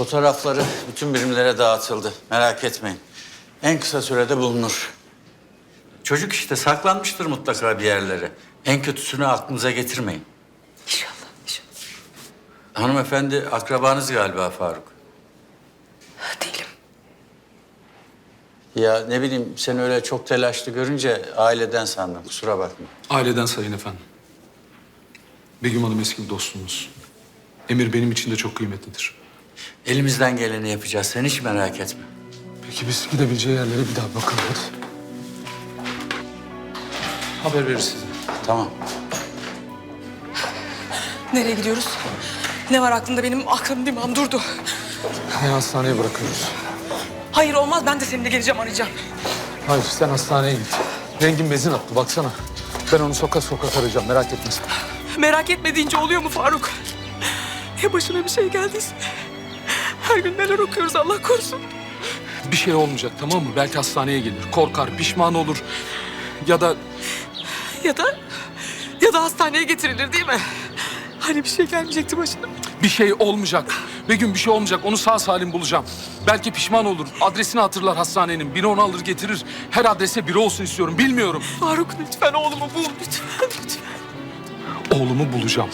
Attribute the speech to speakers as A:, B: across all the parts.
A: Fotoğrafları bütün birimlere dağıtıldı. Merak etmeyin. En kısa sürede bulunur. Çocuk işte saklanmıştır mutlaka bir yerlere. En kötüsünü aklınıza getirmeyin.
B: İnşallah, inşallah.
A: Hanımefendi akrabanız galiba Faruk.
B: Değilim.
A: Ya ne bileyim seni öyle çok telaşlı görünce aileden sandım. Kusura bakma.
C: Aileden sayın efendim. Begüm Hanım eski bir dostumuz. Emir benim için de çok kıymetlidir.
A: Elimizden geleni yapacağız. Sen hiç merak etme.
C: Peki biz gidebileceği yerlere bir daha bakalım hadi. Haber veririz size.
A: Tamam.
B: Nereye gidiyoruz? Ne var aklında benim aklım dimağım durdu.
C: Seni hastaneye bırakıyoruz.
B: Hayır olmaz ben de seninle geleceğim arayacağım.
C: Hayır sen hastaneye git. Rengin bezin attı baksana. Ben onu sokak sokak arayacağım merak etme sen.
B: Merak etme deyince oluyor mu Faruk? Ya başına bir şey geldiyse? Her gün neler okuyoruz Allah korusun.
C: Bir şey olmayacak tamam mı? Belki hastaneye gelir. Korkar, pişman olur. Ya da
B: Ya da ya da hastaneye getirilir değil mi? Hani bir şey gelmeyecekti başına.
C: bir şey olmayacak. Begüm bir şey olmayacak. Onu sağ salim bulacağım. Belki pişman olur. Adresini hatırlar hastanenin. Biri onu alır getirir. Her adrese biri olsun istiyorum. Bilmiyorum.
B: Faruk lütfen oğlumu bul lütfen lütfen.
C: Oğlumu bulacağım.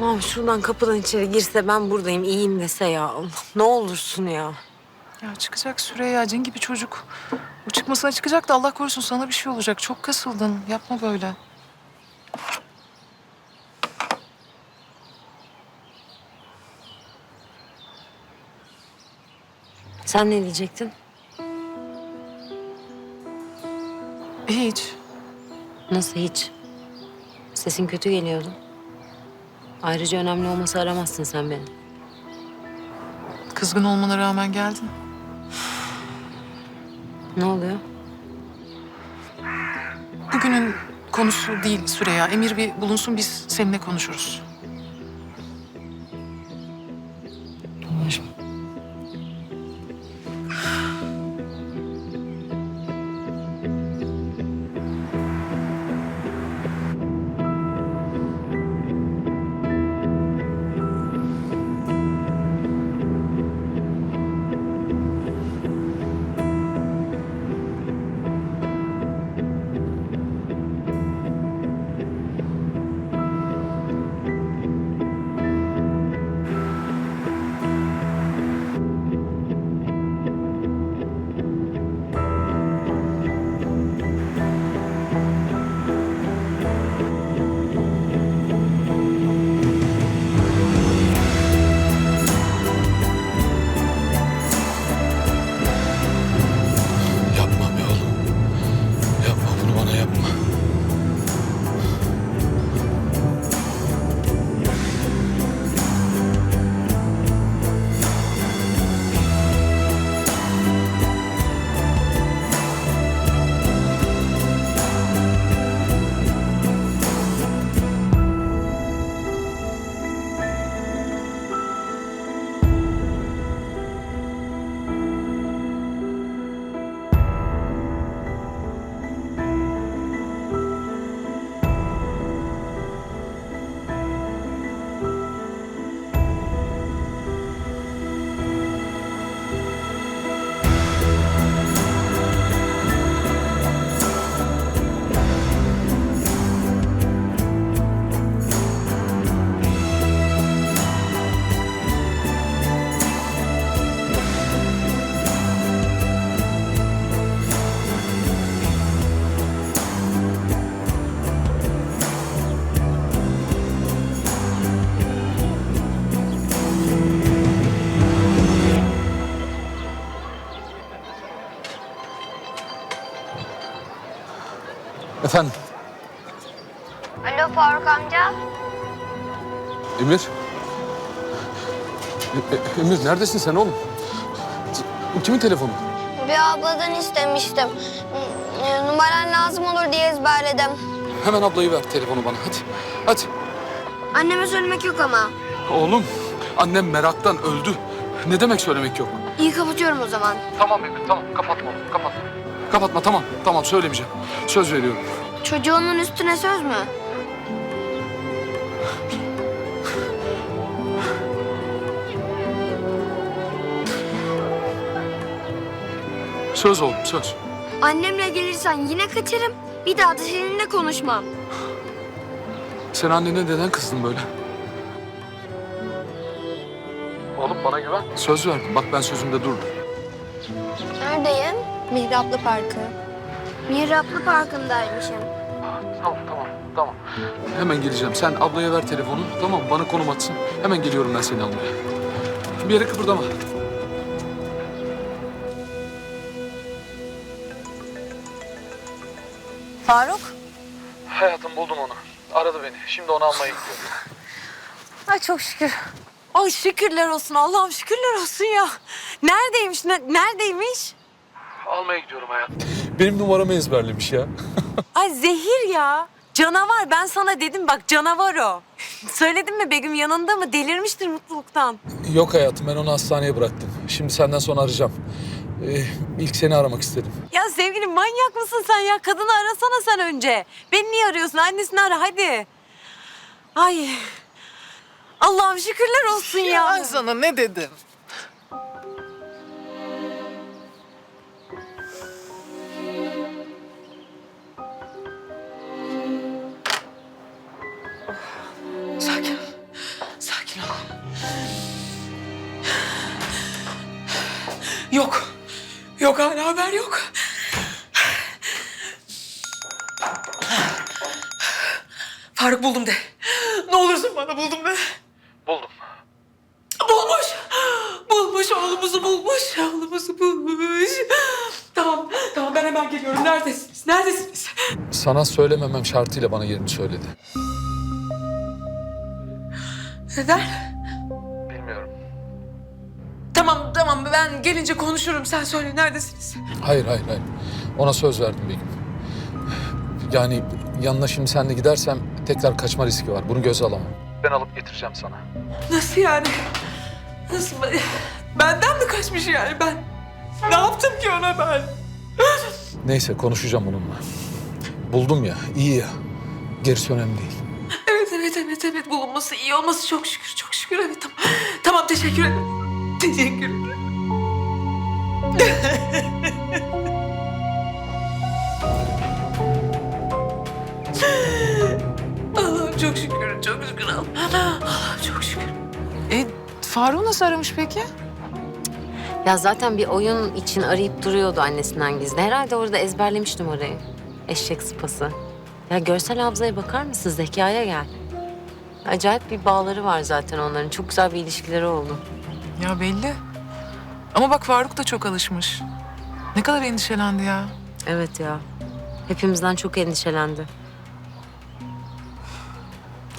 D: Allah'ım şuradan kapıdan içeri girse ben buradayım iyiyim dese ya. Allah, ne olursun ya.
E: Ya çıkacak Süreyya cin gibi çocuk. O çıkmasına çıkacak da Allah korusun sana bir şey olacak. Çok kasıldın. Yapma böyle.
D: Sen ne diyecektin?
E: Hiç.
D: Nasıl hiç? Sesin kötü geliyordu. Ayrıca önemli olmasa aramazsın sen beni.
E: Kızgın olmana rağmen geldin.
D: Ne oluyor?
E: Bugünün konusu değil Süreyya. Emir bir bulunsun biz seninle konuşuruz.
C: Emir. E- e- Emir neredesin sen oğlum? Bu kimin telefonu?
F: Bir abladan istemiştim. Numaran lazım olur diye ezberledim.
C: Hemen ablayı ver telefonu bana hadi. Hadi.
F: Anneme söylemek yok ama.
C: Oğlum Annem meraktan öldü. Ne demek söylemek yok?
F: İyi kapatıyorum o zaman.
C: Tamam Emir tamam kapatma onu kapatma. Kapatma tamam tamam söylemeyeceğim. Söz veriyorum.
F: Çocuğunun üstüne söz mü?
C: Söz oğlum söz.
F: Annemle gelirsen yine kaçarım. Bir daha da seninle konuşmam.
C: Sen annene neden kızdın böyle? Oğlum bana güven. Söz verdim. Bak ben sözümde durdum.
F: Neredeyim? Mihraplı Parkı. Mihraplı Parkı'ndaymışım.
C: Tamam tamam tamam. Hemen geleceğim. Sen ablaya ver telefonu. Tamam mı? bana konum atsın. Hemen geliyorum ben seni almaya. Bir yere kıpırdama.
G: Faruk?
C: Hayatım buldum onu. Aradı beni. Şimdi onu almaya gidiyorum.
G: Ay çok şükür. Ay şükürler olsun Allah'ım şükürler olsun ya. Neredeymiş? ne- neredeymiş?
C: Almaya gidiyorum hayatım. Benim numaramı ezberlemiş ya.
G: Ay zehir ya. Canavar ben sana dedim bak canavar o. Söyledim mi Begüm yanında mı? Delirmiştir mutluluktan.
C: Yok hayatım ben onu hastaneye bıraktım. Şimdi senden sonra arayacağım. Ee, ilk seni aramak istedim.
G: Ya sevgilim manyak mısın sen ya? Kadını arasana sen önce. Beni niye arıyorsun? Annesini ara hadi. Ay. Allah'ım şükürler olsun ya.
E: Ben sana ne dedim?
B: Yok. Faruk buldum de. Ne olursun bana buldum de.
C: Buldum.
B: Bulmuş. Bulmuş oğlumuzu bulmuş. Oğlumuzu bulmuş. Tamam. Tamam ben hemen geliyorum. Neredesiniz? Neredesiniz?
C: Sana söylememem şartıyla bana yerini söyledi.
B: Neden? Tamam tamam ben gelince konuşurum. Sen söyle neredesiniz?
C: Hayır hayır hayır. Ona söz verdim Begüm. Yani yanına şimdi sen de gidersem tekrar kaçma riski var. Bunu göze alamam. Ben alıp getireceğim sana.
B: Nasıl yani? Nasıl? Benden mi kaçmış yani ben? Ne yaptım ki ona ben?
C: Neyse konuşacağım onunla. Buldum ya, iyi ya. Gerisi önemli değil.
B: Evet evet evet evet bulunması iyi olması çok şükür çok şükür evet tamam. Tamam teşekkür ederim. Teşekkür ederim. Allah'ım çok şükür çok şükür Allah'ım. Allah'ım çok şükür.
E: E Faruk nasıl aramış peki?
D: Ya zaten bir oyun için arayıp duruyordu annesinden gizli. Herhalde orada ezberlemiş numarayı. Eşek sıpası. Ya görsel hafızaya bakar mısın? Zekaya gel. Acayip bir bağları var zaten onların. Çok güzel bir ilişkileri oldu.
E: Ya belli. Ama bak Faruk da çok alışmış. Ne kadar endişelendi ya.
D: Evet ya. Hepimizden çok endişelendi.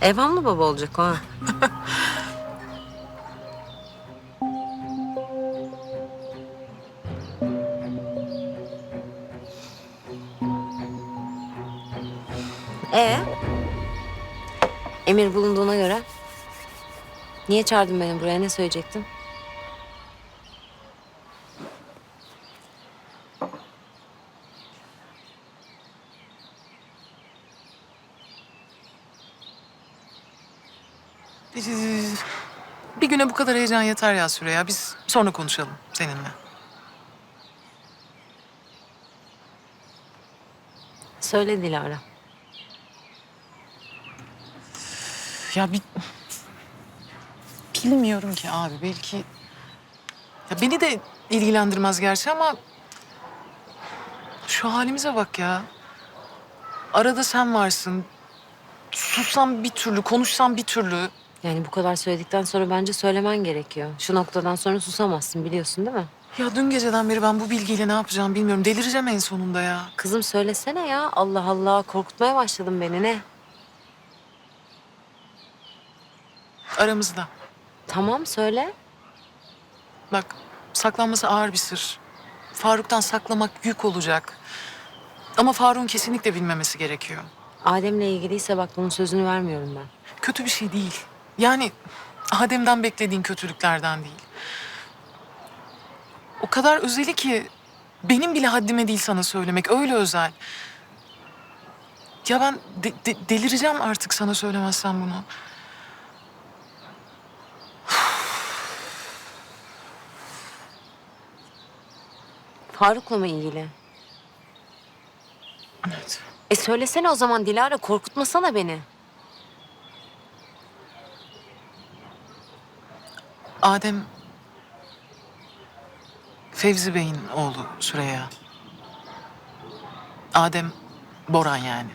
D: Evhamlı baba olacak o ha. Ee? Emir bulunduğuna göre niye çağırdın beni buraya? Ne söyleyecektin?
E: Kadar heyecan yeter ya Süreyya. Biz sonra konuşalım seninle.
D: Söyle Dilara.
E: Ya bir... Bilmiyorum ki abi. Belki... Ya beni de ilgilendirmez gerçi ama... Şu halimize bak ya. Arada sen varsın. Sussam bir türlü, konuşsam bir türlü.
D: Yani bu kadar söyledikten sonra bence söylemen gerekiyor. Şu noktadan sonra susamazsın biliyorsun değil mi?
E: Ya dün geceden beri ben bu bilgiyle ne yapacağım bilmiyorum. Delireceğim en sonunda ya.
D: Kızım söylesene ya. Allah Allah korkutmaya başladın beni ne?
E: Aramızda.
D: Tamam söyle.
E: Bak saklanması ağır bir sır. Faruk'tan saklamak yük olacak. Ama Faruk'un kesinlikle bilmemesi gerekiyor.
D: Adem'le ilgiliyse bak bunun sözünü vermiyorum ben.
E: Kötü bir şey değil. Yani Adem'den beklediğin kötülüklerden değil. O kadar özeli ki benim bile haddime değil sana söylemek. Öyle özel. Ya ben de- de- delireceğim artık sana söylemezsem bunu.
D: Faruk'la mı ilgili?
E: Evet.
D: E söylesene o zaman Dilara korkutmasana beni.
E: Adem Fevzi Bey'in oğlu Süreyya. Adem Boran yani.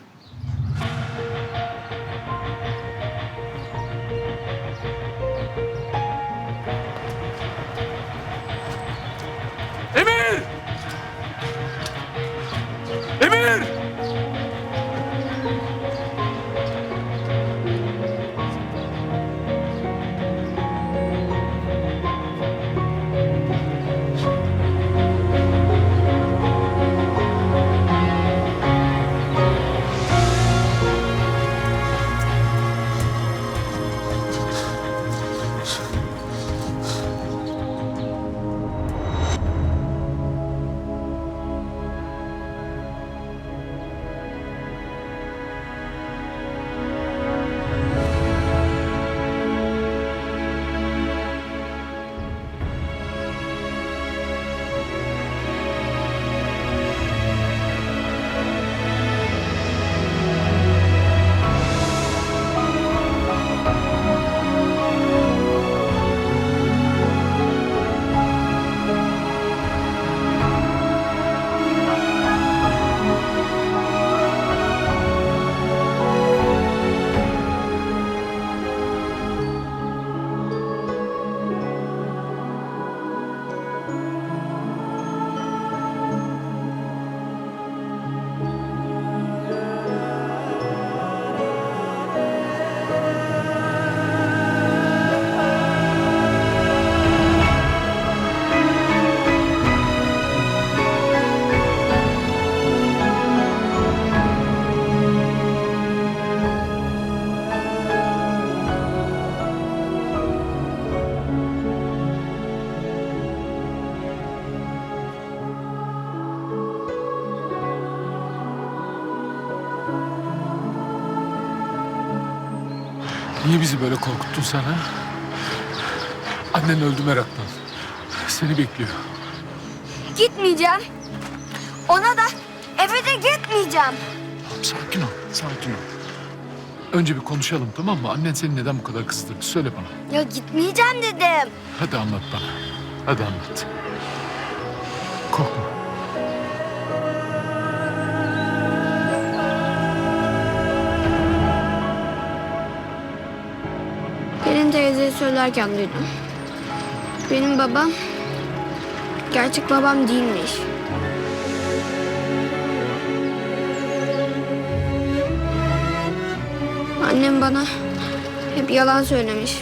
C: Niye bizi böyle korkuttun sen ha? Annen öldü meraktan. Seni bekliyor.
F: Gitmeyeceğim. Ona da eve de gitmeyeceğim.
C: Sakin ol, sakin ol. Önce bir konuşalım tamam mı? Annen seni neden bu kadar kızdırdı? Söyle bana.
F: Ya gitmeyeceğim dedim.
C: Hadi anlat bana. Hadi anlat.
F: Söylerken duydum. Benim babam gerçek babam değilmiş. Annem bana hep yalan söylemiş.